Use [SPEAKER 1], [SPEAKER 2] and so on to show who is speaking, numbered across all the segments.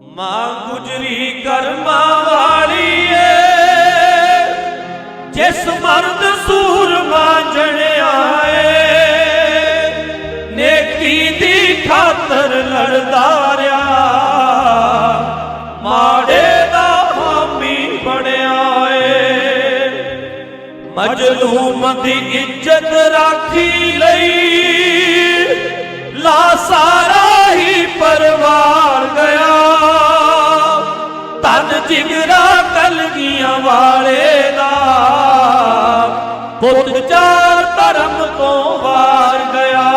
[SPEAKER 1] ਮਾਂ ਗੁਜਰੀ ਕਰਮਾਂ ਵਾਲੀ ਏ ਜਿਸ ਮਰਦ ਸੂਰਮਾ ਜਣਿਆ ਏ ਨੇਕੀ ਦੀ ਖਾਤਰ ਲੜਦਾ ਰਿਹਾ ਮਾੜੇ ਦਾ ਹਾਮੀ ਬਣਿਆ ਏ ਮਜਲੂਮ ਦੀ ਇੱਜ਼ਤ ਰਾਖੀ ਲਈ, ਲਾਸ਼ਾ ਜਿਗਰਾ ਕਲਗੀਆਂ ਵਾਲੇ ਦਾ। ਪੁੱਤ ਚਾਰ ਧਰਮ ਤੋਂ ਵਾਰ ਗਿਆ।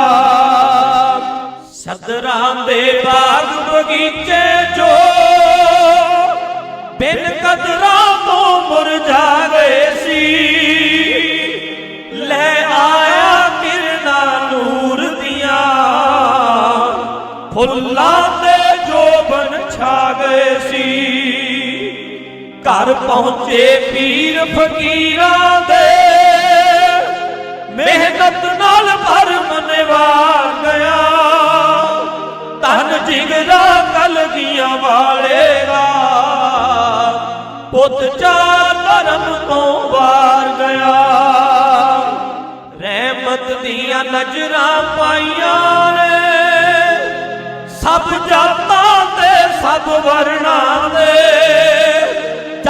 [SPEAKER 1] ਸਦਰਾਂ ਦੇ ਬਾਗ ਬਗੀਚੇ ਜੋ ਬਿਨ ਕਦਰਾਂ ਤੋਂ ਮੁਰਝਾ ਗਏ ਸੀ। ਲੈ ਆਇਆ ਕਿਰਨਾ ਨੂਰ ਦੀਆਂ। ਫੁੱਲਾਂ ਤੇ ਜੋਬਨ ਛਾ ਗਏ ਸੀ। ਘਰ ਪਹੁੰਚੇ ਪੀਰ ਫਕੀਰਾਂ ਦੇ। ਮਿਹਨਤ ਨਾਲ ਭਰਮ ਨਿਵਾਰ ਗਿਆ। ਧਨ ਜਿਗਰਾ ਕਲਗੀਆਂ ਵਾਲੇਗਾ। ਪੁੱਤ ਚਾ ਧਰਮ ਤੋਂ ਵਾਰ ਗਿਆ। ਰਹਿਮਤ ਦੀਆਂ ਨਜ਼ਰਾਂ ਪਾਈਆਂ ਨੇ। ਸਭ ਜਾਤਾਂ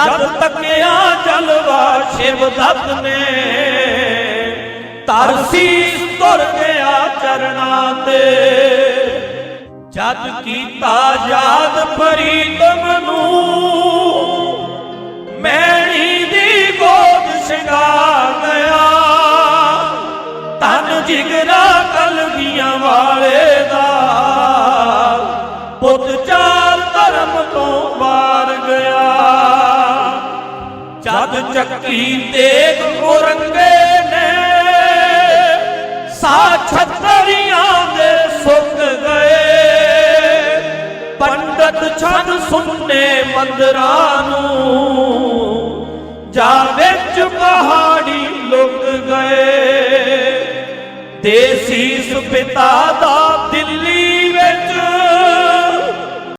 [SPEAKER 1] ਜਦ ਤੱਕਿਆ ਜਲਵਾ ਸ਼ਿਵ ਦੱਤ ਨੇ ਤਰਸੀ ਤੁਰ ਗਿਆ ਚਰਨਾਂ ਤੇ। ਜਦ ਕੀਤਾ ਯਾਦ ਫਰੀਦਮ ਨੂੰ ਮੈਣੀ ਦੀ ਗੋਦ ਸ਼ਿੰਗਾਰ ਜਦ ਚੱਕੀ ਤੇਗ ਉਰੰਗੇ ਨੇ ਸਾ ਛਤਰੀਆਂ ਦੇ ਸੁੱਕ ਗਏ। ਪੰਡਤ ਛੱਡ ਸੁਣਨੇ ਮੰਦਰਾਂ ਨੂੰ, ਜਾ ਵਿੱਚ ਪਹਾੜੀ ਲੁਕ ਗਏ। ਦੇਸੀ ਪਿਤਾ ਦਾ